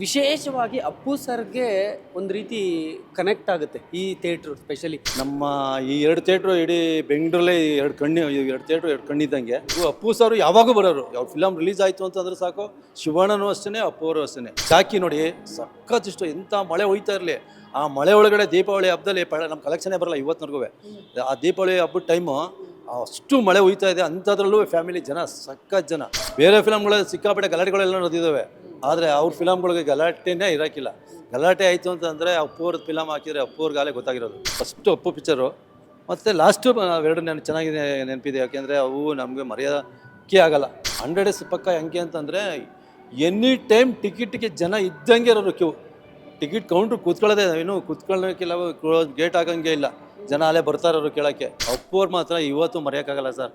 ವಿಶೇಷವಾಗಿ ಅಪ್ಪು ಸರ್ಗೆ ಒಂದು ರೀತಿ ಕನೆಕ್ಟ್ ಆಗುತ್ತೆ ಈ ಥಿಯೇಟ್ರು ಸ್ಪೆಷಲಿ ನಮ್ಮ ಈ ಎರಡು ಥಿಯೇಟ್ರು ಇಡೀ ಬೆಂಗಳೂರಲ್ಲೇ ಎರಡು ಕಣ್ಣು ಎರಡು ಥಿಯೇಟ್ರು ಎರಡು ಕಣ್ಣಿದ್ದಂಗೆ. ಅಪ್ಪು ಸರ್ ಯಾವಾಗೂ ಬರೋರು. ಯಾವ ಫಿಲಮ್ ರಿಲೀಸ್ ಆಯಿತು ಅಂತಂದ್ರೆ ಸಾಕು, ಶಿವಣ್ಣನೂ ಅಷ್ಟೇ ಅಪ್ಪು ಅವರು ಅಷ್ಟೇ ಚಾಕಿ ನೋಡಿ, ಸಖತ್ ಇಷ್ಟು ಎಂಥ ಮಳೆ ಹೋಯ್ತಾ ಇರಲಿ. ಆ ಮಳೆ ಒಳಗಡೆ ದೀಪಾವಳಿ ಹಬ್ಬದಲ್ಲಿ ನಮ್ಮ ಕಲೆಕ್ಷನೇ ಬರಲ್ಲ ಇವತ್ತಿನವರೆಗೂ. ಆ ದೀಪಾವಳಿ ಹಬ್ಬದ ಟೈಮು ಅಷ್ಟು ಮಳೆ ಹೋಯ್ತಾ ಇದೆ, ಅಂಥದ್ರಲ್ಲೂ ಫ್ಯಾಮಿಲಿ ಜನ, ಸಖತ್ ಜನ. ಬೇರೆ ಫಿಲಮ್ಗಳಲ್ಲಿ ಸಿಕ್ಕಾಪಟ್ಟೆ ಗಲಾಟೆಗಳೆಲ್ಲ ನಡೆದಿದ್ದಾವೆ. ಆದರೆ ಅವ್ರ ಫಿಲಮ್ಗಳಿಗೆ ಗಲಾಟೆನೇ ಇರೋಕ್ಕಿಲ್ಲ ಗಲಾಟೆ ಆಯಿತು ಅಂತಂದರೆ ಅಪ್ಪವ್ರದ್ದು ಫಿಲಮ್ ಹಾಕಿದರೆ ಅಪ್ಪವ್ರಿಗಾಲೇ ಗೊತ್ತಾಗಿರೋದು. ಫಸ್ಟು ಅಪ್ಪು ಪಿಕ್ಚರು ಮತ್ತು ಲಾಸ್ಟು ಎರಡು ನಾನು, ಚೆನ್ನಾಗಿದೆ ನೆನಪಿದೆ. ಯಾಕೆಂದರೆ ಅವು ನಮಗೆ ಮರ್ಯಾದಕ್ಕೆ ಆಗಲ್ಲ. ಹಂಡ್ರೆಡ್ ಡೇಸ್ ಪಕ್ಕ ಹೆಂಗೆ ಅಂತಂದರೆ ಎನಿ ಟೈಮ್ ಟಿಕೆಟಿಗೆ ಜನ ಇದ್ದಂಗೆ ಇರೋರು ಕ್ಯೂ ಟಿಕೆಟ್ ಕೌಂಟ್ರ್ ಕೂತ್ಕೊಳ್ಳೋದೇ ಇನ್ನೂ ಕೂತ್ಕೊಳ್ಳೋಕ್ಕಿಲ್ಲ ಗೇಟ್ ಆಗೋಂಗೆ ಇಲ್ಲ. ಜನ ಅಲ್ಲೇ ಬರ್ತಾ ಇರೋರು ಕೇಳೋಕ್ಕೆ ಅಪ್ಪವ್ರು ಮಾತ್ರ ಇವತ್ತು ಮರೆಯೋಕ್ಕಾಗಲ್ಲ ಸರ್.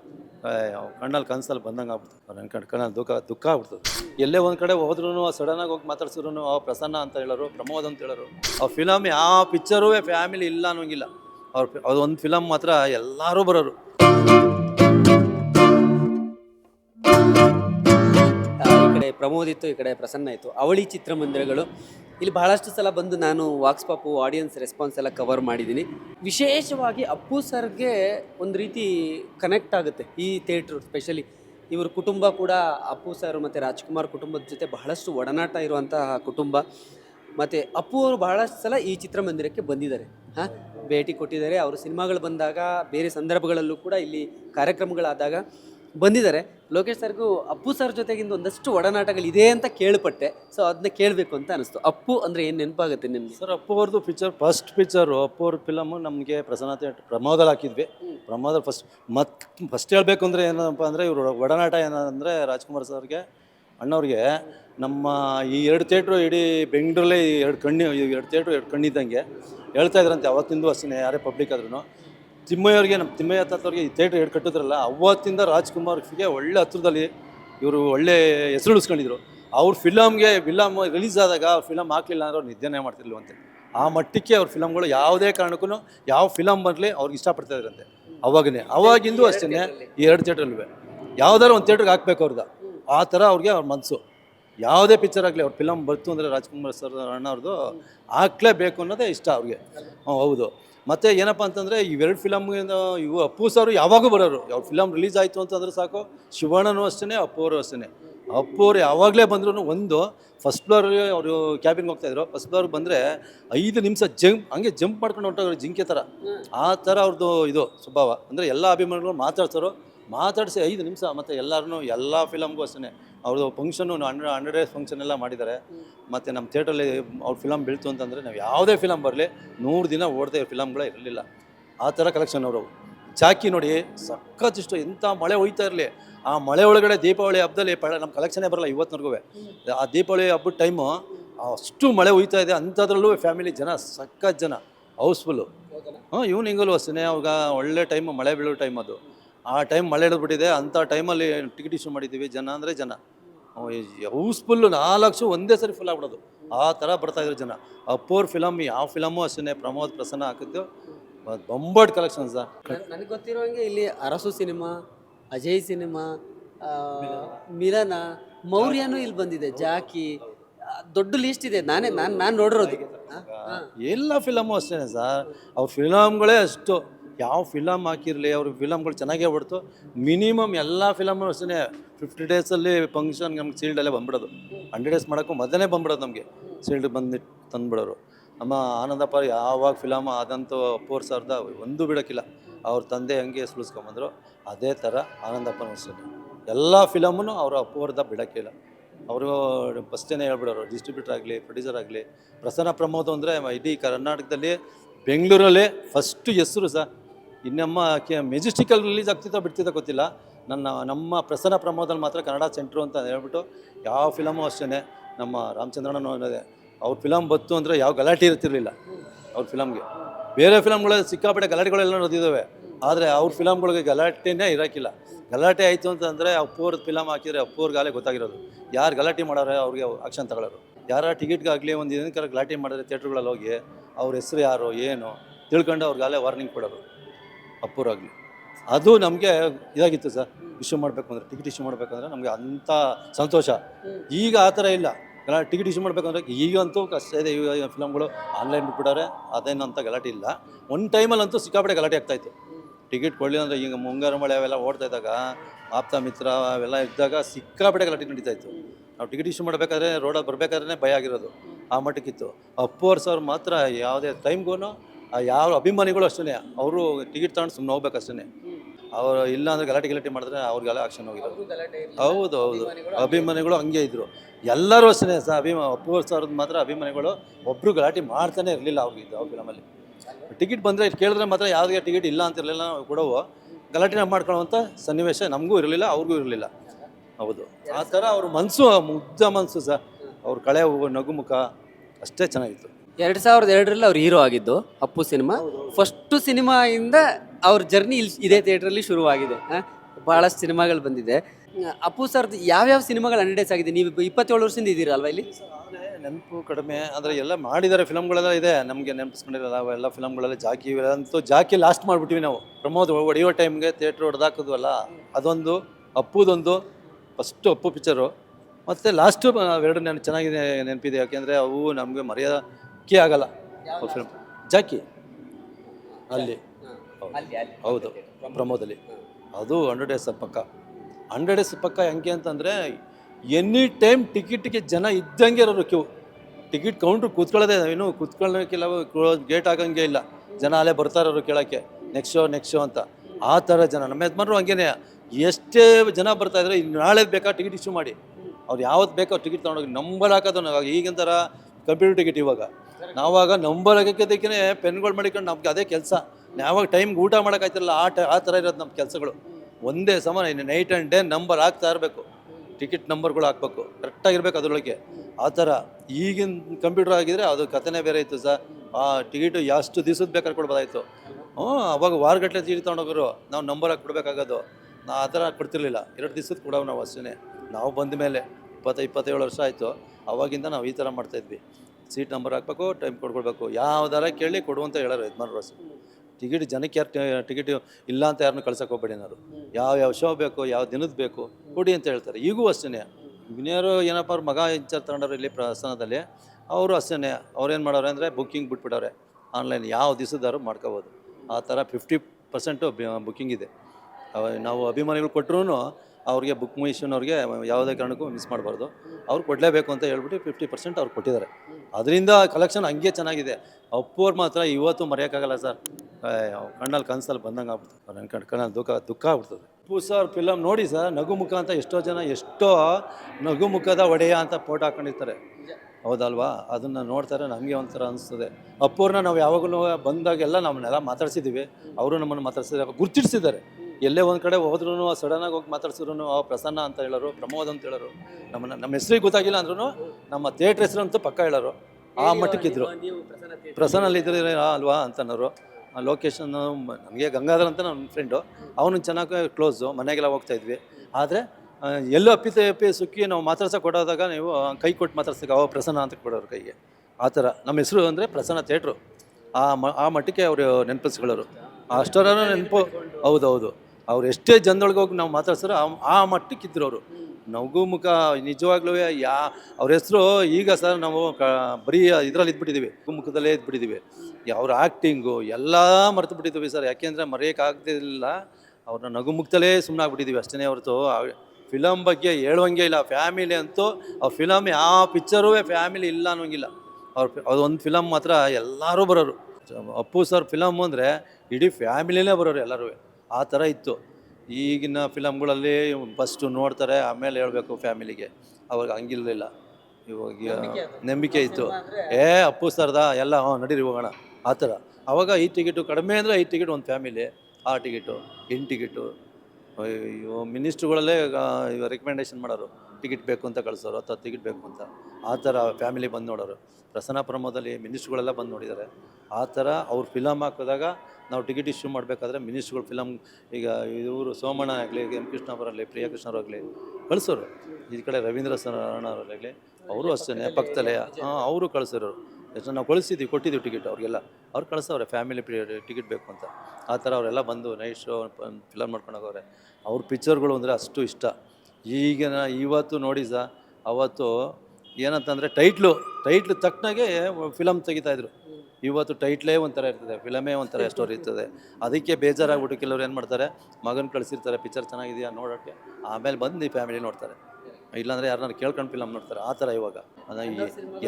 ಕಣ್ಣಲ್ಲಿ ಕನ್ಸಲ್ಲಿ ಬಂದಂಗೆ ಆಗ್ಬಿಡ್ತದೆ. ನನ್ನ ಕಣ್ಣು ಕಣ್ಣಲ್ಲಿ ದುಃಖ ದುಃಖ ಆಗ್ಬಿಡ್ತದೆ. ಎಲ್ಲೇ ಒಂದು ಕಡೆ ಹೋದ್ರೂ ಸಡನ್ನಾಗಿ ಹೋಗಿ ಮಾತಾಡ್ಸಿದ್ರು ಆ ಪ್ರಸನ್ನ ಅಂತ ಹೇಳೋರು, ಪ್ರಮೋದ್ ಅಂತ ಹೇಳೋರು, ಆ ಫಿಲಮ್ ಯಾವ ಪಿಕ್ಚರೂ ಫ್ಯಾಮಿಲಿ ಇಲ್ಲ ಅನ್ನೋಂಗಿಲ್ಲ. ಅವ್ರ ಅದೊಂದು ಫಿಲಮ್ ಮಾತ್ರ ಎಲ್ಲರೂ ಬರೋರು. ಈ ಕಡೆ ಪ್ರಮೋದ್ ಇತ್ತು, ಈ ಕಡೆ ಪ್ರಸನ್ನ ಇತ್ತು. ಅವಳಿ ಚಿತ್ರಮಂದಿರಗಳು. ಇಲ್ಲಿ ಬಹಳಷ್ಟು ಸಲ ಬಂದು ನಾನು ವಾಕ್ಸ್ ಪಾಪು ಆಡಿಯನ್ಸ್ ರೆಸ್ಪಾನ್ಸ್ ಎಲ್ಲ ಕವರ್ ಮಾಡಿದ್ದೀನಿ. ವಿಶೇಷವಾಗಿ ಅಪ್ಪು ಸರ್ಗೆ ಒಂದು ರೀತಿ ಕನೆಕ್ಟ್ ಆಗುತ್ತೆ ಈ ಥಿಯೇಟ್ರ್ ಸ್ಪೆಷಲಿ ಇವ್ರ ಕುಟುಂಬ ಕೂಡ ಅಪ್ಪು ಸರ್ ಮತ್ತು ರಾಜ್ಕುಮಾರ್ ಕುಟುಂಬದ ಜೊತೆ ಬಹಳಷ್ಟು ಒಡನಾಟ ಇರುವಂತಹ ಕುಟುಂಬ. ಮತ್ತು ಅಪ್ಪು ಅವರು ಬಹಳಷ್ಟು ಸಲ ಈ ಚಿತ್ರಮಂದಿರಕ್ಕೆ ಬಂದಿದ್ದಾರೆ. ಹಾಂ, ಭೇಟಿ ಕೊಟ್ಟಿದ್ದಾರೆ. ಅವರು ಸಿನಿಮಾಗಳು ಬಂದಾಗ ಬೇರೆ ಸಂದರ್ಭಗಳಲ್ಲೂ ಕೂಡ ಇಲ್ಲಿ ಕಾರ್ಯಕ್ರಮಗಳಾದಾಗ ಬಂದಿದ್ದಾರೆ. ಲೋಕೇಶ್ ಸರ್ಗೂ ಅಪ್ಪು ಸರ್ ಜೊತೆಗಿಂದ ಒಂದಷ್ಟು ಒಡನಾಟಗಳಿದೆ ಅಂತ ಕೇಳ್ಪಟ್ಟೆ. ಸೊ ಅದನ್ನ ಕೇಳಬೇಕು ಅಂತ ಅನಿಸ್ತು. ಅಪ್ಪು ಅಂದರೆ ಏನು ನೆನಪಾಗುತ್ತೆ ನಿಮಗೆ? ಸರ್ ಅಪ್ಪು ಅವ್ರದ್ದು ಪಿಕ್ಚರ್ ಫಸ್ಟ್ ಪಿಕ್ಚರು ಅಪ್ಪು ಅವ್ರ ಫಿಲಮು ನಮಗೆ ಪ್ರಸನ್ನ ಥಿಯೇಟ್ರ್ ಪ್ರಮೋದಲ್ಲಿ ಹಾಕಿದ್ವಿ. ಪ್ರಮೋದಲ್ಲಿ ಫಸ್ಟ್ ಮತ್ ಫಸ್ಟ್ ಹೇಳಬೇಕು ಅಂದರೆ ಏನಪ್ಪ ಅಂದರೆ ಇವರು ಒಡನಾಟ ಏನಂದರೆ ರಾಜ್ಕುಮಾರ್ ಸರ್ಗೆ ಅಣ್ಣವ್ರಿಗೆ ನಮ್ಮ ಈ ಎರಡು ಥಿಯೇಟ್ರು ಇಡೀ ಬೆಂಗಳೂರಲ್ಲೇ ಈ ಎರಡು ಕಣ್ಣು ಈ ಎರಡು ಥಿಯೇಟ್ರು ಎರಡು ಕಣ್ಣಿದ್ದಂಗೆ ಹೇಳ್ತಾ ಇದ್ರಂತೆ ಅವತ್ತಿಂದು ಅಷ್ಟೇ ಯಾರೇ ಪಬ್ಲಿಕ್ ಆದ್ರೂ ತಿಮ್ಮಯ್ಯವ್ರಿಗೆ ನಮ್ಮ ತಿಮ್ಮಯ್ಯ ತಾತವ್ರಿಗೆ ಈ ಥಿಯೇಟ್ರ್ ಎರಡು ಕಟ್ಟಿದ್ರಲ್ಲ ಅವತ್ತಿಂದ ರಾಜ್ಕುಮಾರ್ಗೆ ಒಳ್ಳೆ ಹತ್ರದಲ್ಲಿ ಇವರು ಒಳ್ಳೆ ಹೆಸರು ಉಳಿಸ್ಕೊಂಡಿದ್ರು ಅವ್ರ ಫಿಲಮ್ಗೆ ಫಿಲಮ್ ರಿಲೀಸ್ ಆದಾಗ ಅವ್ರ ಫಿಲಮ್ ಹಾಕ್ಲಿಲ್ಲ ಅಂದ್ರೆ ಅವ್ರು ನಿದ್ದೆನೇ ಮಾಡ್ತಿರ್ಲಿವಂತೆ ಆ ಮಟ್ಟಕ್ಕೆ ಅವ್ರ ಫಿಲಮ್ಗಳು ಯಾವುದೇ ಕಾರಣಕ್ಕೂ ಯಾವ ಫಿಲಮ್ ಬರಲಿ ಅವ್ರಿಗೆ ಇಷ್ಟಪಡ್ತಾ ಇದ್ರಂತೆ. ಅವಾಗನೇ ಅವಾಗಿಂದು ಅಷ್ಟೇ ಈ ಎರಡು ಥಿಯೇಟ್ರಲ್ವೇ ಯಾವ್ದಾರು ಒಂದು ಥಿಯೇಟ್ರಿಗೆ ಹಾಕ್ಬೇಕು ಅವ್ರದ್ದು ಆ ಥರ ಅವ್ರಿಗೆ ಅವ್ರ ಮನಸ್ಸು ಯಾವುದೇ ಪಿಕ್ಚರ್ ಆಗಲಿ ಅವ್ರ ಫಿಲಮ್ ಬಂತು ಅಂದರೆ ರಾಜ್ಕುಮಾರ್ ಸರ್ ಅಣ್ಣ ಅವ್ರದ್ದು ಹಾಕ್ಲೇಬೇಕು ಅನ್ನೋದೇ ಇಷ್ಟ ಅವ್ರಿಗೆ. ಹೌದು. ಮತ್ತು ಏನಪ್ಪ ಅಂತಂದರೆ ಇವೆರಡು ಫಿಲಮ್ ಇವು ಅಪ್ಪು ಸರ್ ಯಾವಾಗೂ ಬರೋರು. ಯಾವ ಫಿಲಮ್ ರಿಲೀಸ್ ಆಯಿತು ಅಂತಂದ್ರೆ ಸಾಕು, ಶಿವಣ್ಣನೂ ಅಷ್ಟೇ ಅಪ್ಪು ಅವರು ಅಷ್ಟೇ ಅಪ್ಪು ಅವ್ರು ಯಾವಾಗಲೇ ಬಂದ್ರು ಒಂದು ಫಸ್ಟ್ ಫ್ಲೋರ್ಗೆ ಅವರು ಕ್ಯಾಬಿನ್ಗೆ ಹೋಗ್ತಾಯಿದ್ರು ಫಸ್ಟ್ ಫ್ಲೋರ್ ಬಂದರೆ ಐದು ನಿಮಿಷ ಜಂಪ್, ಹಂಗೆ ಜಂಪ್ ಮಾಡ್ಕೊಂಡು ಹೊಂಟೋಗ್ರು ಜಿಂಕೆ ಥರ ಆ ಥರ ಅವ್ರದ್ದು ಇದು, ಸ್ವಭಾವ. ಅಂದರೆ ಎಲ್ಲ ಅಭಿಮಾನಿಗಳು ಮಾತಾಡ್ತಾರೋ ಮಾತಾಡಿಸಿ ಐದು ನಿಮಿಷ ಮತ್ತು ಎಲ್ಲರೂ ಎಲ್ಲ ಫಿಲಮ್ಗೂ ಅಷ್ಟೇ ಅವ್ರದ್ದು function hundred hundred days function ಎಲ್ಲ ಮಾಡಿದ್ದಾರೆ. ಮತ್ತು ನಮ್ಮ ಥಿಯೇಟ್ರಲ್ಲಿ ಅವ್ರ ಫಿಲಮ್ ಬೀಳ್ತು ಅಂತಂದರೆ ನಾವು ಯಾವುದೇ ಫಿಲಮ್ ಬರಲಿ ನೂರು ದಿನ ಓಡ್ತಾ ಫಿಲಮ್ಗಳೇ ಇರಲಿಲ್ಲ. ಆ ಥರ ಕಲೆಕ್ಷನ್ ಅವರು ಚಾಕಿ ನೋಡಿ ಸಖತ್ ಇಷ್ಟು ಎಂಥ ಮಳೆ ಹೋಯ್ತಾ ಇರಲಿ. ಆ ಮಳೆ ಒಳಗಡೆ ದೀಪಾವಳಿ ಹಬ್ಬದಲ್ಲಿ ಪಳ ನಮ್ಮ ಕಲೆಕ್ಷನೇ ಬರಲ್ಲ ಇವತ್ತಿನವರೆಗೂ ಆ ದೀಪಾವಳಿ ಹಬ್ಬದ ಟೈಮು ಅಷ್ಟು ಮಳೆ ಹೋಯ್ತಾ ಇದೆ ಅಂಥದ್ರಲ್ಲೂ ಫ್ಯಾಮಿಲಿ ಜನ ಸಖತ್ ಜನ ಹೌಸ್ಫುಲ್ಲು ಹಾಂ ಈವ್ನಿಂಗಲ್ಲೂ ಅಷ್ಟೇ ಅವಾಗ ಒಳ್ಳೆ ಟೈಮು ಮಳೆ ಬೀಳೋ ಟೈಮ್ ಅದು. ಆ ಟೈಮ್ ಮಳೆ ಹಿಡಿದ್ಬಿಟ್ಟಿದೆ ಅಂಥ ಟೈಮಲ್ಲಿ ಟಿಕೆಟ್ ಇಶ್ಯೂ ಮಾಡಿದ್ದೀವಿ ಜನ ಅಂದರೆ ಜನ. ಹೌಸ್ಫುಲ್ಲು ನಾಲ್ಕು ಒಂದೇ ಸರಿ ಫುಲ್ ಆಗ್ಬಿಡೋದು. ಆ ಥರ ಬರ್ತಾ ಇದ್ರು ಜನ. ಅಪ್ಪೋರ್ ಫಿಲಮ್ ಯಾವ ಫಿಲಮು ಅಷ್ಟೇ ಪ್ರಮೋದ್ ಪ್ರಸನ್ನ ಹಾಕಿದ್ದು. ಬೊಂಬಾಟ್ ಕಲೆಕ್ಷನ್ ಸರ್ ನನಗೆ ಗೊತ್ತಿರೋ ಹಂಗೆ ಇಲ್ಲಿ ಅರಸು ಸಿನಿಮಾ ಅಜಯ್ ಸಿನಿಮಾ ಆ, ಮಿಲನ ಮೌರ್ಯನೂ ಇಲ್ಲಿ ಬಂದಿದೆ ಜಾಕಿ ದೊಡ್ಡ ಲೀಸ್ಟ್ ಇದೆ. ನಾನೇ ನಾನು ನಾನು ನೋಡಿರೋದು. ಆ, ಆ. ಎಲ್ಲ ಫಿಲಮು ಅಷ್ಟೇ ಸರ್ ಅವು ಫಿಲಮ್ಗಳೇ ಅಷ್ಟು. ಯಾವ ಫಿಲಮ್ ಹಾಕಿರಲಿ, ಅವ್ರ ಫಿಲಮ್ಗಳು ಚೆನ್ನಾಗೇ ಹೊಡ್ತು. ಮಿನಿಮಮ್ ಎಲ್ಲ ಫಿಲಮ್ ಅಷ್ಟೇ ಫಿಫ್ಟಿ ಡೇಸಲ್ಲಿ ಫಂಕ್ಷನ್ ನಮ್ಗೆ ಸೀಲ್ಡಲ್ಲೇ ಬಂದ್ಬಿಡೋದು. ಹಂಡ್ರೆಡ್ ಡೇಸ್ ಮಾಡೋಕ್ಕೂ ಮೊದಲೇ ಬಂದ್ಬಿಡೋದು ನಮಗೆ. ಸೀಲ್ಡ್ ಬಂದು ತಂದ್ಬಿಡೋರು. ನಮ್ಮ ಆನಂದಪ್ಪ ಯಾವಾಗ ಫಿಲಮ್ ಅದಂತೂ ಅಪ್ಪೋರ್ ಸಾವಿರದ ಒಂದು ಬಿಡೋಕ್ಕಿಲ್ಲ. ಅವ್ರ ತಂದೆ ಹಂಗೆ ಸುಳಿಸ್ಕೊಂಬಂದ್ರು, ಅದೇ ಥರ ಆನಂದಪ್ಪನ ಅಷ್ಟೇ ಎಲ್ಲ ಫಿಲಮನ್ನು ಅವರು ಅಪ್ಪೋರ್ದ ಬಿಡೋಕ್ಕಿಲ್ಲ ಅವರು ಫಸ್ಟೇನೆ ಹೇಳ್ಬಿಡೋರು ಡಿಸ್ಟ್ರಿಬ್ಯೂಟರ್ ಆಗಲಿ ಪ್ರೊಡ್ಯೂಸರ್ ಆಗಲಿ. ಪ್ರಸನ್ನ ಪ್ರಮೋದ್ ಅಂದರೆ ಇಡೀ ಕರ್ನಾಟಕದಲ್ಲಿ, ಬೆಂಗಳೂರಲ್ಲಿ ಫಸ್ಟ್ ಹೆಸರು ಸರ್ ಇನ್ನಮ್ಮ ಕೆ ಮೆಜೆಸ್ಟಿಕಲ್ ರಿಲೀಸ್ ಆಗ್ತಿತ್ತೋ ಬಿಡ್ತಿದ್ದೋ ಗೊತ್ತಿಲ್ಲ. ನನ್ನ, ನಮ್ಮ ಪ್ರಸನ್ನ ಪ್ರಮೋದಲ್ಲಿ ಮಾತ್ರ ಕನ್ನಡ ಸೆಂಟ್ರು ಅಂತ ಹೇಳ್ಬಿಟ್ಟು ಯಾವ ಫಿಲಮು ಅಷ್ಟೇ ನಮ್ಮ ರಾಮಚಂದ್ರನ ಅವ್ರ ಫಿಲಮ್ ಬತ್ತು ಅಂದರೆ ಯಾವ ಗಲಾಟೆ ಇರ್ತಿರ್ಲಿಲ್ಲ ಅವ್ರ ಫಿಲಮ್ಗೆ. ಬೇರೆ ಫಿಲಮ್ಗಳಲ್ಲಿ ಸಿಕ್ಕಾಪಟ್ಟೆ ಗಲಾಟೆಗಳೆಲ್ಲ ನಡೆದಿದ್ದಾವೆ. ಆದರೆ ಅವ್ರ ಫಿಲಮ್ಗಳಿಗೆ ಗಲಾಟೆನೇ ಇರೋಕ್ಕಿಲ್ಲ. ಗಲಾಟೆ ಆಯಿತು ಅಂತಂದರೆ ಅಪ್ಪೋರ್ದು ಫಿಲಮ್ ಹಾಕಿದರೆ ಗಾಲೆ ಗೊತ್ತಾಗಿರೋದು. ಯಾರು ಗಲಾಟೆ ಮಾಡೋರೆ ಅವ್ರಿಗೆ ಆಕ್ಷನ್ ತಗೊಳ್ಳೋರು. ಯಾರ ಟಿಕೆಟ್ಗಾಗಲಿ ಒಂದು ಇದಕ್ಕಾರ ಗಲಾಟೆ ಮಾಡಿದ್ರೆ ಥಿಯೇಟ್ರ್ಗಳಲ್ಲಿ ಹೋಗಿ ಅವ್ರ ಹೆಸರು ಯಾರು, ಏನು ತಿಳ್ಕೊಂಡು ಅವ್ರಿಗಾಲೇ ವಾರ್ನಿಂಗ್ ಕೊಡೋರು. ಅಪ್ಪೂರಾಗಲಿ ಅದು ನಮಗೆ ಇದಾಗಿತ್ತು ಸರ್. ಇಶ್ಯೂ ಮಾಡಬೇಕು ಅಂದರೆ ಟಿಕೆಟ್ ಇಶ್ಯೂ ಮಾಡಬೇಕಂದ್ರೆ ನಮಗೆ ಅಂಥ ಸಂತೋಷ. ಈಗ ಆ ಥರ ಇಲ್ಲ. ಟಿಕೆಟ್ ಇಶ್ಯೂ ಮಾಡಬೇಕಂದ್ರೆ ಈಗಂತೂ ಕಷ್ಟ ಇದೆ ಈಗ ಫಿಲಮ್ಗಳು ಆನ್ಲೈನ್ ಬಿಟ್ಬಿಟ್ಟಾರೆ ಅದೇನಂತ ಗಲಾಟೆ ಇಲ್ಲ. ಒಂದು ಟೈಮಲ್ಲಂತೂ ಸಿಕ್ಕಾಪಟ್ಟೆ ಗಲಾಟೆ ಆಗ್ತಾಯಿತ್ತು ಟಿಕೆಟ್ ಕೊಡಲಿ ಅಂದರೆ ಈಗ ಮುಂಗಾರು ಮಳೆ ಅವೆಲ್ಲ ಓಡ್ತಾ ಇದ್ದಾಗ ಆಪ್ತ ಮಿತ್ರ ಅವೆಲ್ಲ ಇದ್ದಾಗ ಸಿಕ್ಕಾಪಟ್ಟೆ ಗಲಾಟೆ ನಡೀತಾ ನಾವು ಟಿಕೆಟ್ ಇಶ್ಯೂ ಮಾಡಬೇಕಾದ್ರೆ ರೋಡಲ್ಲಿ ಬರಬೇಕಾದ್ರೆ ಭಯ ಆಗಿರೋದು. ಆ ಮಟ್ಟಕ್ಕಿತ್ತು. ಅಪ್ಪು ಅವ್ರ ಸರ್ ಮಾತ್ರ ಯಾವುದೇ ಟೈಮ್ಗೂ ಯಾವ ಅಭಿಮಾನಿಗಳು ಅಷ್ಟೇ ಅವರು ಟಿಕೆಟ್ ತಗೊಂಡು ಸುಮ್ಮನೆ ಹೋಗ್ಬೇಕು ಅಷ್ಟೇ ಅವರು ಇಲ್ಲ ಅಂದ್ರೆ ಗಲಾಟೆ ಗಲಾಟೆ ಮಾಡಿದ್ರೆ ಅವ್ರಿಗೆಲ್ಲ ಆಕ್ಷನ್ ಹೋಗಿದ್ರು ಹೌದು ಹೌದು. ಅಭಿಮಾನಿಗಳು ಹಂಗೆ ಇದ್ರು. ಎಲ್ಲರೂ ಅಷ್ಟೇ ಸರ್. ಅಭಿಮಾ ಅಪ್ಪು ಸರ್ದು ಮಾತ್ರ ಅಭಿಮಾನಿಗಳು ಒಬ್ಬರು ಗಲಾಟೆ ಮಾಡ್ತಾನೆ ಇರಲಿಲ್ಲ ಅವ್ರಿಗೆ ಅವ್ರ ಫಿಲಮಲ್ಲಿ ಟಿಕೆಟ್ ಬಂದರೆ ಕೇಳಿದ್ರೆ ಮಾತ್ರ ಯಾವುದೇ ಟಿಕೆಟ್ ಇಲ್ಲ ಅಂತಿರಲಿಲ್ಲ ನಾವು ಕೊಡವು. ಗಲಾಟೆನ ಮಾಡ್ಕೊಳ್ಳುವಂಥ ಸನ್ನಿವೇಶ ನಮಗೂ ಇರಲಿಲ್ಲ ಅವ್ರಿಗೂ ಇರಲಿಲ್ಲ. ಹೌದು. ಆ ಥರ ಅವ್ರ ಮನಸ್ಸು ಮುಗ್ಧ ಮನಸ್ಸು ಸರ್. ಅವ್ರ ಕಳೆ ನಗುಮುಖ ಅಷ್ಟೇ ಚೆನ್ನಾಗಿತ್ತು. ಎರಡು ಸಾವಿರದ ಎರಡರಲ್ಲಿ ಅವ್ರು ಹೀರೋ ಆಗಿದ್ದು, ಅಪ್ಪು ಸಿನಿಮಾ. ಫಸ್ಟು ಸಿನಿಮಾಯಿಂದ ಅವ್ರ ಜರ್ನಿ ಇಲ್ಲಿ ಇದೇ ಥಿಯೇಟ್ರಲ್ಲಿ ಶುರುವಾಗಿದೆ. ಭಾಳಷ್ಟು ಸಿನಿಮಾಗಳು ಬಂದಿದೆ. ಅಪ್ಪು ಸರ್ದು ಯಾವ್ಯಾವ ಸಿನಿಮಾಗಳು ಅನ್ಡೇಸ್ ಆಗಿದೆ? ನೀವು ಇಪ್ಪತ್ತೇಳು ವರ್ಷದಿಂದ ಇದ್ದೀರಾ ಅಲ್ವಾ ಇಲ್ಲಿ? ನೆನಪು ಕಡಿಮೆ. ಅಂದರೆ ಎಲ್ಲ ಮಾಡಿದ್ದಾರೆ ಫಿಲಮ್ಗಳೆಲ್ಲ ಇದೆ. ನಮಗೆ ನೆನಪಿಸ್ಕೊಂಡಿರಲ್ಲ, ಅವೆಲ್ಲ ಫಿಲಮ್ಗಳೆಲ್ಲ ಜಾಕಿ ಅಂತೂ ಜಾಕಿ ಲಾಸ್ಟ್ ಮಾಡಿಬಿಟ್ಟಿವಿ ನಾವು. ಪ್ರಮೋದ್ ಹೊಡೆಯೋ ಟೈಮ್ಗೆ ಥಿಯೇಟ್ರ್ ಹೊಡೆದಾಕಿದ್ವಲ್ಲ. ಅದೊಂದು, ಅಪ್ಪುದೊಂದು ಫಸ್ಟು ಅಪ್ಪು ಪಿಕ್ಚರು ಮತ್ತು ಲಾಸ್ಟು ಎರಡು ನೆನಪು ಚೆನ್ನಾಗಿದೆ ನೆನಪಿದೆ. ಯಾಕೆಂದರೆ ಅವು ನಮಗೆ ಮರೆಯೋಕ್ಕೆ ಆಗಲ್ಲ. ಫಿಲ್ಮ್ ಜಾಕಿ ಅಲ್ಲಿ. ಹೌದು. ಪ್ರಮೋದಲ್ಲಿ. ಅದು ಹಂಡ್ರೆಡ್ ಡೇಸ್ ಪಕ್ಕ. ಹಂಡ್ರೆಡ್ ಡೇಸ್ ಪಕ್ಕ ಹೆಂಗೆ ಅಂತಂದರೆ ಎನಿ ಟೈಮ್ ಟಿಕೆಟ್ಗೆ ಜನ ಇದ್ದಂಗೆ ಇರೋರು ಕ್ಯೂ. ಟಿಕೆಟ್ ಕೌಂಟ್ರ್ ಕೂತ್ಕೊಳ್ಳೋದೇ ಇನ್ನೂ ಕೂತ್ಕೊಳ್ಳೋಕ್ಕಿಲ್ಲ ಗೇಟ್ ಆಗಂಗೆ ಇಲ್ಲ. ಜನ ಅಲ್ಲೇ ಬರ್ತಾ ಇರೋರು ಕೇಳೋಕ್ಕೆ. ನೆಕ್ಸ್ಟ್ ಶೋ ನೆಕ್ಸ್ಟ್ ಶೋ ಅಂತ. ಆ ಥರ ಜನ. ನಮ್ಮ ಯಜಮಾನರು ಹಂಗೇನೆ. ಎಷ್ಟೇ ಜನ ಬರ್ತಾ ಇದ್ರೆ ನಾಳೆ ಬೇಕಾ ಟಿಕೆಟ್ ಇಶ್ಯೂ ಮಾಡಿ. ಅವ್ರು ಯಾವತ್ತು ಬೇಕೋ ಟಿಕೆಟ್ ತೊಗೊಂಡೋಗಿ ನಂಬರ್ ಹಾಕೋದು ಈಗಿನ ಥರ ಕಂಪ್ಯೂಟರ್ ಟಿಕೆಟ್ ಇವಾಗ. ನಾವಾಗ ನಂಬರ್ ಹಾಕೋದಕ್ಕೆ ಪೆನ್ಗಳು ಮಾಡಿಕೊಂಡು ನಮ್ಗೆ ಅದೇ ಕೆಲಸ. ಯಾವಾಗ ಟೈಮ್ಗೆ ಊಟ ಮಾಡೋಕ್ಕಾಯ್ತಿರಲ್ಲ, ಆ ಟ, ಆ ಥರ ಇರೋದು ನಮ್ಮ ಕೆಲಸಗಳು. ಒಂದೇ ಸಮ ನೈಟ್ ಆ್ಯಂಡ್ ಡೇ ನಂಬರ್ ಹಾಕ್ತಾ ಇರಬೇಕು. ಟಿಕೆಟ್ ನಂಬರ್ಗಳು ಹಾಕ್ಬೇಕು. ಕರೆಕ್ಟಾಗಿರ್ಬೇಕು ಅದರೊಳಗೆ. ಆ ಥರ ಈಗಿನ ಕಂಪ್ಯೂಟರ್ ಆಗಿದ್ರೆ ಅದು ಕಥೆನೇ ಬೇರೆ ಇತ್ತು ಸರ್. ಆ ಟಿಕೆಟು ಎಷ್ಟು ದಿವಸದ ಬೇಕಾದ್ರೆ ಕೊಡ್ಬೋದಾಯ್ತು ಹ್ಞೂ, ಅವಾಗ ವಾರಗಟ್ಟಲೆ ಚೀಟಿ ತೊಗೊಂಡೋಗೋರು, ನಾವು ನಂಬರ್ ಹಾಕಿ ಕೊಡಬೇಕಾಗೋದು. ನಾ ಆ ಥರ ಕೊಡ್ತಿರ್ಲಿಲ್ಲ. ಎರಡು ದಿವಸದ ಕೂಡ ನಾವು ಅಷ್ಟೇ ನಾವು ಬಂದ ಮೇಲೆ ಇಪ್ಪತ್ತ ಇಪ್ಪತ್ತೇಳು ವರ್ಷ ಆಯಿತು. ಅವಾಗಿಂದ ನಾವು ಈ ಥರ ಮಾಡ್ತಾಯಿದ್ವಿ ಸೀಟ್ ನಂಬರ್ ಹಾಕ್ಬೇಕು ಟೈಮ್ ಕೊಡ್ಕೊಡ್ಬೇಕು ಯಾವ್ದಾರ ಕೇಳಿ ಕೊಡು ಅಂತ ಹೇಳೋರು ಯಜಮಾನ್ರು ಟಿಕೆಟ್ ಜನಕ್ಕೆ ಯಾರು ಟಿಕೆಟ್ ಇಲ್ಲ ಅಂತ ಯಾರನ್ನೂ ಕಳ್ಸಕ್ಕೆ ಹೋಗ್ಬೇಡಿ ಏನಾರು ಯಾವ ಯಾವ ಶೋ ಬೇಕು, ಯಾವ ದಿನದ ಬೇಕು, ಕೊಡಿ ಅಂತ ಹೇಳ್ತಾರೆ. ಈಗೂ ಅಷ್ಟೇ ವಿನಯರು ಏನಪ್ಪ ಅವ್ರ ಮಗ ಇನ್ಚಾರ್ಜ್ ತಗೊಂಡವ್ರು ಇಲ್ಲಿ ಪ್ರಸ್ಥಾನದಲ್ಲಿ, ಅವರು ಅಷ್ಟೇ ಅವ್ರೇನು ಮಾಡೋರು ಅಂದರೆ ಬುಕ್ಕಿಂಗ್ ಬಿಟ್ಬಿಟ್ಟವ್ರೆ ಆನ್ಲೈನ್ ಯಾವ ದಿವಸದಾರು ಮಾಡ್ಕೋಬೋದು. ಆ ಥರ ಫಿಫ್ಟಿ ಪರ್ಸೆಂಟು ಬುಕ್ಕಿಂಗ್ ಇದೆ. ನಾವು ಅಭಿಮಾನಿಗಳು ಕೊಟ್ಟರು ಅವ್ರಿಗೆ ಬುಕ್ ಅವ್ರಿಗೆ ಯಾವುದೇ ಕಾರಣಕ್ಕೂ ಮಿಸ್ ಮಾಡಬಾರ್ದು. ಅವ್ರು ಕೊಡಲೇಬೇಕು ಅಂತ ಹೇಳ್ಬಿಟ್ಟು ಫಿಫ್ಟಿ ಪರ್ಸೆಂಟ್ ಅವ್ರು ಕೊಟ್ಟಿದ್ದಾರೆ. ಅದರಿಂದ ಕಲೆಕ್ಷನ್ ಹಂಗೆ ಚೆನ್ನಾಗಿದೆ. ಅಪ್ಪೋರ್ ಮಾತ್ರ ಇವತ್ತು ಮರೆಯೋಕ್ಕಾಗಲ್ಲ ಸರ್ ಕಣ್ಣಲ್ಲಿ ಕನಸಲ್ಲಿ ಬಂದಂಗೆ ಆಗ್ಬಿಡ್ತದೆ. ನನ್ನ ಕಣ್, ಕಣ್ಣಲ್ಲಿ ದುಃಖ ದುಃಖ ಆಗ್ಬಿಡ್ತದೆ. ಅಪ್ಪು ಸರ್ ಫಿಲಮ್ ನೋಡಿ ಸರ್ ನಗುಮುಖ ಅಂತ ಎಷ್ಟೋ ಜನ ಎಷ್ಟೋ ನಗುಮುಖದ ಒಡೆಯ ಅಂತ ಫೋಟೋ ಹಾಕೊಂಡಿರ್ತಾರೆ. ಹೌದಲ್ವಾ? ಅದನ್ನು ನೋಡ್ತಾರೆ, ನಮಗೆ ಒಂಥರ ಅನಿಸ್ತದೆ. ಅಪ್ಪವ್ರನ್ನ ನಾವು ಯಾವಾಗಲೂ ಬಂದಾಗೆಲ್ಲ ನಮ್ಮನ್ನೆಲ್ಲ ಮಾತಾಡ್ಸಿದ್ದೀವಿ. ಅವರು ನಮ್ಮನ್ನು ಮಾತಾಡ್ಸಿದ್ದಾರೆ, ಗುರ್ತಿಡ್ಸಿದ್ದಾರೆ. ಎಲ್ಲೇ ಒಂದು ಕಡೆ ಹೋದ್ರೂ ಸಡನ್ನಾಗಿ ಹೋಗಿ ಮಾತಾಡ್ಸಿದ್ರು ಆ ಪ್ರಸನ್ನ ಅಂತ ಹೇಳೋರು ಪ್ರಮೋದ್ ಅಂತ ಹೇಳೋರು ನಮ್ಮನ್ನ ನಮ್ಮ ಹೆಸರಿಗೆ ಗೊತ್ತಾಗಿಲ್ಲ ಅಂದ್ರೂ ನಮ್ಮ ಥಿಯೇಟ್ರ್ ಹೆಸರು ಅಂತೂ ಪಕ್ಕ ಹೇಳೋರು. ಆ ಮಟ್ಟಕ್ಕಿದ್ರು. ನೀವು ಪ್ರಸನ್ನ ಅಲ್ಲಿ ಪ್ರಸನ್ನಲ್ಲಿ ಇದ್ರೆ ಅಲ್ವಾ ಅಂತ ಅನ್ನೋರು ಆ ಲೊಕೇಶನ್ ನಮಗೆ ಗಂಗಾಧರ್ ಅಂತ ನನ್ನ ಫ್ರೆಂಡು ಅವನು ಚೆನ್ನಾಗಿ ಕ್ಲೋಸು ಮನೆಗೆಲ್ಲ ಹೋಗ್ತಾ ಇದ್ವಿ. ಆದರೆ ಎಲ್ಲೋ ಅಪ್ಪಿ ತಪ್ಪಿ ಸುಕ್ಕಿ ನಾವು ಮಾತಾಡ್ಸೋಕೆ ಕೊಡೋದಾಗ ನೀವು ಕೈ ಕೊಟ್ಟು ಮಾತಾಡ್ಸಕ್ಕೆ ಅವ ಪ್ರಸನ್ನ ಅಂತ ಕೊಡೋರು ಕೈಗೆ. ಆ ಥರ. ನಮ್ಮ ಹೆಸರು ಅಂದರೆ ಪ್ರಸನ್ನ ಥಿಯೇಟ್ರು ಆ ಮ ಆ ಮಟ್ಟಕ್ಕೆ ಅವರು ನೆನಪಿಸ್ಕೊಳ್ಳೋರು. ಅಷ್ಟರ ನೆನಪು ಹೌದೌದು. ಅವ್ರು ಎಷ್ಟೇ ಜನದೊಳಗೆ ಹೋಗಿ ನಾವು ಮಾತಾಡ್ಸೋರು ಆ ಮಟ್ಟಕ್ಕೆ ಇದ್ರು ಅವರು. ನಗು ಮುಖ ನಿಜವಾಗ್ಲೂ ಯಾ ಅವ್ರ ಹೆಸರು ಈಗ ಸರ್ ನಾವು ಕ ಬರೀ ಇದರಲ್ಲಿ ಇದ್ಬಿಟ್ಟಿದ್ದೀವಿ ಮುಖದಲ್ಲೇ ಇದ್ಬಿಟ್ಟಿದ್ದೀವಿ ಅವ್ರ ಆ್ಯಕ್ಟಿಂಗು ಎಲ್ಲ ಮರೆತು ಬಿಟ್ಟಿದ್ದೀವಿ ಸರ್. ಯಾಕೆಂದರೆ ಮರೆಯೋಕ್ಕಾಗ್ತಿಲ್ಲ ಅವ್ರನ್ನ ನಗು ಮುಖದಲ್ಲೇ ಸುಮ್ಮನೆ ಆಗ್ಬಿಟ್ಟಿದ್ದೀವಿ ಅಷ್ಟೇ ಹೊರತು ಫಿಲಮ್ ಬಗ್ಗೆ ಹೇಳುವಂಗೆ ಇಲ್ಲ. ಫ್ಯಾಮಿಲಿ ಅಂತೂ ಆ ಫಿಲಮ್ ಯಾವ ಪಿಕ್ಚರೂ ಫ್ಯಾಮಿಲಿ ಇಲ್ಲ ಅನ್ನೋಂಗಿಲ್ಲ. ಅವ್ರ ಅದೊಂದು ಫಿಲಮ್ ಮಾತ್ರ ಎಲ್ಲರೂ ಬರೋರು. ಅಪ್ಪು ಸರ್ ಫಿಲಮ್ ಅಂದರೆ ಇಡೀ ಫ್ಯಾಮಿಲಿನೇ ಬರೋರು ಎಲ್ಲರೂ ಆ ಥರ ಇತ್ತು. ಈಗಿನ ಫಿಲಮ್ಗಳಲ್ಲಿ ಫಸ್ಟು ನೋಡ್ತಾರೆ ಆಮೇಲೆ ಹೇಳಬೇಕು ಫ್ಯಾಮಿಲಿಗೆ. ಅವಾಗ ಹಂಗಿರಲಿಲ್ಲ. ಇವಾಗ ನಂಬಿಕೆ ಇತ್ತು. ಏ ಅಪ್ಪು ಸರ್ದ ಎಲ್ಲ ಹಾಂ ನಡೀರಿ ಹೋಗೋಣ. ಆ ಥರ. ಅವಾಗ ಈ ಟಿಕೆಟು ಕಡಿಮೆ ಅಂದರೆ ಐದು ಟಿಕೆಟ್ ಒಂದು ಫ್ಯಾಮಿಲಿ ಆ ಟಿಕೆಟು ಇನ್ ಟಿಕೆಟು. ಅಯ್ಯೋ ಮಿನಿಸ್ಟ್ರುಗಳಲ್ಲೇ ರೆಕಮೆಂಡೇಶನ್ ಮಾಡೋರು. ಟಿಕೆಟ್ ಬೇಕು ಅಂತ ಕಳಿಸೋರು ಅಥವಾ ಟಿಕೆಟ್ ಬೇಕು ಅಂತ, ಆ ಥರ ಫ್ಯಾಮಿಲಿ ಬಂದು ನೋಡೋರು. ಪ್ರಸನ್ನ ಪ್ರಮೋದಲ್ಲಿ ಮಿನಿಸ್ಟ್ರುಗಳೆಲ್ಲ ಬಂದು ನೋಡಿದ್ದಾರೆ ಆ ಥರ ಅವ್ರು ಫಿಲಮ್ ಹಾಕಿದಾಗ ನಾವು ಟಿಕೆಟ್ ಇಶ್ಯೂ ಮಾಡಬೇಕಾದ್ರೆ ಮಿನಿಸ್ಟ್ರುಗಳು ಫಿಲಮ್ ಈಗ ಇವರು ಸೋಮಣ್ಣ ಆಗಲಿ, ಎಂ ಕೃಷ್ಣ ಅವರಲ್ಲಿ ಪ್ರಿಯ ಕೃಷ್ಣರಾಗಲಿ ಕಳಿಸೋರು. ಈ ಕಡೆ ರವೀಂದ್ರ ಸರಣವರಾಗಲಿ ಅವರು ಅಷ್ಟೇ ಪಕ್ಕದಲ್ಲೇ ಹಾಂ ಅವರು ಕಳಿಸಿರೋರು. ಎಷ್ಟು ನಾವು ಕಳಿಸಿದ್ವಿ ಕೊಟ್ಟಿದ್ದೀವಿ ಟಿಕೆಟ್ ಅವ್ರಿಗೆಲ್ಲ. ಅವ್ರು ಕಳಿಸೋರೆ ಫ್ಯಾಮಿಲಿ ಟಿಕೆಟ್ ಬೇಕು ಅಂತ. ಆ ಥರ ಅವರೆಲ್ಲ ಬಂದು ನೈಟ್ ಶೋ ಫಿಲಮ್ ಮಾಡ್ಕೊಂಡು ಹೋಗೋರೆ ಅವ್ರ ಪಿಕ್ಚರ್ಗಳು ಅಂದರೆ ಅಷ್ಟು ಇಷ್ಟ. ಈಗಿನ ಇವತ್ತು ನೋಡಿ ಸ, ಅವತ್ತು ಏನಂತಂದರೆ ಟೈಟ್ಲು ಟೈಟ್ಲು ತಕ್ಕನಾಗೆ ಫಿಲಮ್ ತೆಗಿತಾಯಿದ್ರು ಇವತ್ತು ಟೈಟ್ಲೇ ಒಂಥರ ಇರ್ತದೆ ಫಿಲಮೇ ಒಂಥರ ಸ್ಟೋರಿ ಇರ್ತದೆ. ಅದಕ್ಕೆ ಬೇಜಾರಾಗ್ಬಿಟ್ಟು ಕೆಲವ್ರು ಏನು ಮಾಡ್ತಾರೆ, ಮಗನ ಕಳಿಸಿರ್ತಾರೆ ಪಿಕ್ಚರ್ ಚೆನ್ನಾಗಿದೆಯಾ? ನೋಡೋಕ್ಕೆ. ಆಮೇಲೆ ಬಂದು ಈ ಫ್ಯಾಮಿಲಿ ನೋಡ್ತಾರೆ. ಇಲ್ಲಾಂದರೆ ಯಾರನ್ನ ಕೇಳ್ಕೊಂಡು ಫಿಲಮ್ ನೋಡ್ತಾರೆ, ಆ ಥರ ಇವಾಗ. ಅದಾಗಿ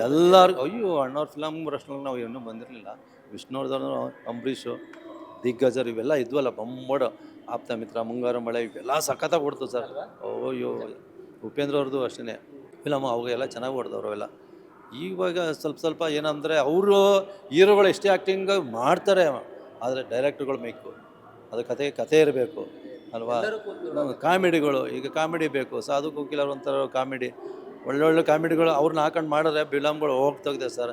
ಎಲ್ಲರಿಗೂ ಅಯ್ಯೋ, ಅಣ್ಣವ್ರ ಫಿಲಮ್ ಬರೋಷ್ಟ್ರಲ್ಲಿ ನಾವು ಇನ್ನೂ ಬಂದಿರಲಿಲ್ಲ. ವಿಷ್ಣುವರ್ಧನ್, ಅಂಬರೀಷು, ದಿಗ್ಗಜರು ಇವೆಲ್ಲ ಇದ್ವಲ್ಲ, ಬೊಂಬಡ. ಆಪ್ತ ಮಿತ್ರ, ಮುಂಗಾರು ಮಳೆ, ಇವೆಲ್ಲ ಸಖತ್ತಾಗಿ ಓಡ್ತು ಸರ್. ಅಯ್ಯೋ, ಉಪೇಂದ್ರ ಅವ್ರದ್ದು ಅಷ್ಟೇ ಫಿಲಮ್ ಅವಾಗೆಲ್ಲ ಚೆನ್ನಾಗಿ ಓಡ್ದವ್ರು ಅವೆಲ್ಲ. ಇವಾಗ ಸ್ವಲ್ಪ ಸ್ವಲ್ಪ ಏನಂದರೆ ಅವರು ಹೀರೋಗಳು ಎಷ್ಟೇ ಆ್ಯಕ್ಟಿಂಗ್ ಮಾಡ್ತಾರೆ ಆದರೆ ಡೈರೆಕ್ಟ್ರುಗಳು ಬೇಕು. ಅದು ಕತೆ ಕತೆ ಇರಬೇಕು, ಅಲ್ವಾ? ಕಾಮಿಡಿಗಳು, ಈಗ ಕಾಮಿಡಿ ಬೇಕು, ಸಾಧು ಕೋಕಿಲ್ ಅವ್ರ ಒಂಥರ ಕಾಮಿಡಿ. ಒಳ್ಳೊಳ್ಳೆ ಕಾಮಿಡಿಗಳು ಅವ್ರನ್ನ ಹಾಕೊಂಡು ಮಾಡಿದ್ರೆ ಫಿಲಮ್ಗಳು ಹೋಗ್ತೋಗಿದೆ ಸರ್.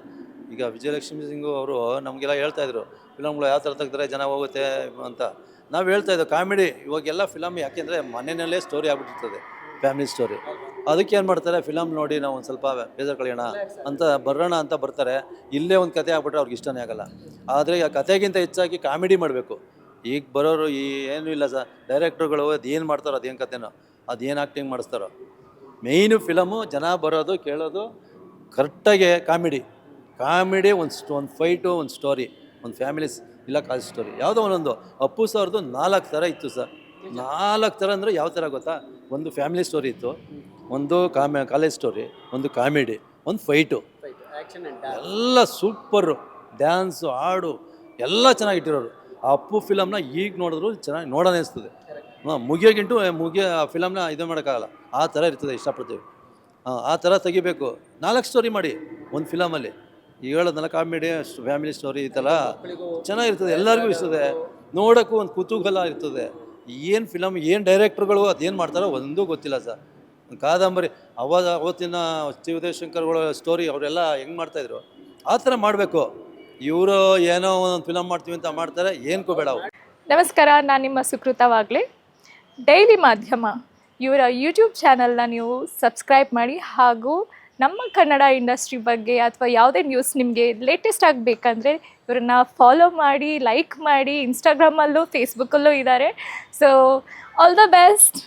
ಈಗ ವಿಜಯಲಕ್ಷ್ಮಿ ಸಿಂಗು ಅವರು ನಮಗೆಲ್ಲ ಹೇಳ್ತಾಯಿದ್ರು ಫಿಲಮ್ಗಳು ಯಾವ ಥರ ತೆಗ್ದ್ರೆ ಜನ ಹೋಗುತ್ತೆ ಅಂತ. ನಾವು ಹೇಳ್ತಾ ಇದ್ದೋ ಕಾಮಿಡಿ ಇವಾಗೆಲ್ಲ ಫಿಲಮ್ ಯಾಕೆಂದರೆ ಮನೆಯಲ್ಲೇ ಸ್ಟೋರಿ ಆಗ್ಬಿಟ್ಟಿರ್ತದೆ ಫ್ಯಾಮಿಲಿ ಸ್ಟೋರಿ ಅದಕ್ಕೆ ಏನು ಮಾಡ್ತಾರೆ ಫಿಲಮ್ ನೋಡಿ ನಾವು ಒಂದು ಸ್ವಲ್ಪ ಬೇಜಾರು ಕಳೆಯೋಣ ಅಂತ ಬರೋಣ ಅಂತ ಬರ್ತಾರೆ. ಇಲ್ಲೇ ಒಂದು ಕತೆ ಆಗ್ಬಿಟ್ರೆ ಅವ್ರಿಗೆ ಇಷ್ಟನೇ ಆಗಲ್ಲ. ಆದರೆ ಆ ಕತೆಗಿಂತ ಹೆಚ್ಚಾಗಿ ಕಾಮಿಡಿ ಮಾಡಬೇಕು. ಈಗ ಬರೋರು ಈ ಏನೂ ಇಲ್ಲ ಸರ್ ಡೈರೆಕ್ಟ್ರುಗಳು ಅದೇನು ಮಾಡ್ತಾರೋ ಅದೇನು ಕತೆನೋ, ಅದೇನು ಆ್ಯಕ್ಟಿಂಗ್ ಮಾಡಿಸ್ತಾರೋ. ಮೇಯ್ನು ಫಿಲಮು ಜನ ಬರೋದು, ಕೇಳೋದು ಕರೆಕ್ಟಾಗಿ ಕಾಮಿಡಿ. ಕಾಮಿಡಿ ಒಂದು ಸ್ಟೋ ಒಂದು ಫೈಟು ಒಂದು ಸ್ಟೋರಿ ಒಂದು ಫ್ಯಾಮಿಲಿ ಇಲ್ಲ ಕಾಲ್ ಸ್ಟೋರಿ. ಯಾವುದೋ ಒಂದೊಂದು. ಅಪ್ಪು ಸರ್ದು ನಾಲ್ಕು ಥರ ಇತ್ತು ಸರ್. ನಾಲ್ಕು ಥರ ಅಂದರೆ ಯಾವ ಥರ ಗೊತ್ತಾ? ಒಂದು ಫ್ಯಾಮಿಲಿ ಸ್ಟೋರಿ ಇತ್ತು ಒಂದು ಕಾಮೆ ಕಾಲೇಜ್ ಸ್ಟೋರಿ ಒಂದು ಕಾಮಿಡಿ ಒಂದು ಫೈಟು ಎಲ್ಲ ಸೂಪರು ಡ್ಯಾನ್ಸು ಹಾಡು ಎಲ್ಲ ಚೆನ್ನಾಗಿಟ್ಟಿರೋರು ಆ ಅಪ್ಪು ಫಿಲಮ್ನ ಈಗ ನೋಡಿದ್ರು ಚೆನ್ನಾಗಿ ನೋಡೋಣ ಅನಿಸ್ತದೆ. ಹಾಂ ಮುಗಿಯೋಗಿಂಟು ಮುಗಿಯ ಆ ಫಿಲಮ್ನ ಇದು ಮಾಡೋಕ್ಕಾಗಲ್ಲ. ಆ ಥರ ಇರ್ತದೆ ಇಷ್ಟಪಡ್ತೀವಿ. ಹಾಂ ಆ ಥರ ತೆಗಿಬೇಕು. ನಾಲ್ಕು ಸ್ಟೋರಿ ಮಾಡಿ ಒಂದು ಫಿಲಮಲ್ಲಿ ಈಗ ಹೇಳೋದಲ್ಲ ಕಾಮಿಡಿ ಫ್ಯಾಮಿಲಿ ಸ್ಟೋರಿ ಥರ ಚೆನ್ನಾಗಿರ್ತದೆ, ಎಲ್ಲರಿಗೂ ಇರ್ತದೆ. ನೋಡೋಕ್ಕೂ ಒಂದು ಕುತೂಹಲ ಇರ್ತದೆ. ಏನು ಫಿಲಮ್ ಏನು ಡೈರೆಕ್ಟ್ರುಗಳು ಅದೇನು ಮಾಡ್ತಾರೋ ಒಂದೂ ಗೊತ್ತಿಲ್ಲ ಸರ್. ಕಾದಂಬರಿ, ಅವಾಗ ಅವತ್ತಿನ ಉದಯಶಂಕರ್ಗಳ ಸ್ಟೋರಿ ಅವರೆಲ್ಲ ಹೆಂಗೆ ಮಾಡ್ತಾಯಿದ್ರು, ಆ ಥರ ಮಾಡಬೇಕು. ಇವರು ಏನೋ ಒಂದು ಫಿಲಮ್ ಮಾಡ್ತೀವಿ ಅಂತ ಮಾಡ್ತಾರೆ ಏನಕ್ಕೂ ಬೇಡ ನಮಸ್ಕಾರ, ನಾನು ನಿಮ್ಮ ಸುಕೃತವಾಗಲಿ ಡೈಲಿ ಮಾಧ್ಯಮ, ಇವರ ಯೂಟ್ಯೂಬ್ ಚಾನಲ್ನ ನೀವು ಸಬ್ಸ್ಕ್ರೈಬ್ ಮಾಡಿ ಹಾಗೂ ನಮ್ಮ ಕನ್ನಡ ಇಂಡಸ್ಟ್ರಿ ಬಗ್ಗೆ ಅಥವಾ ಯಾವುದೇ ನ್ಯೂಸ್ ನಿಮಗೆ ಲೇಟೆಸ್ಟ್ ಆಗಬೇಕಂದ್ರೆ ಇವರನ್ನ ಫಾಲೋ ಮಾಡಿ ಲೈಕ್ ಮಾಡಿ ಇನ್ಸ್ಟಾಗ್ರಾಮಲ್ಲೂ ಫೇಸ್ಬುಕ್ಕಲ್ಲೂ ಇದ್ದಾರೆ ಸೊ ಆಲ್ ದ ಬೆಸ್ಟ್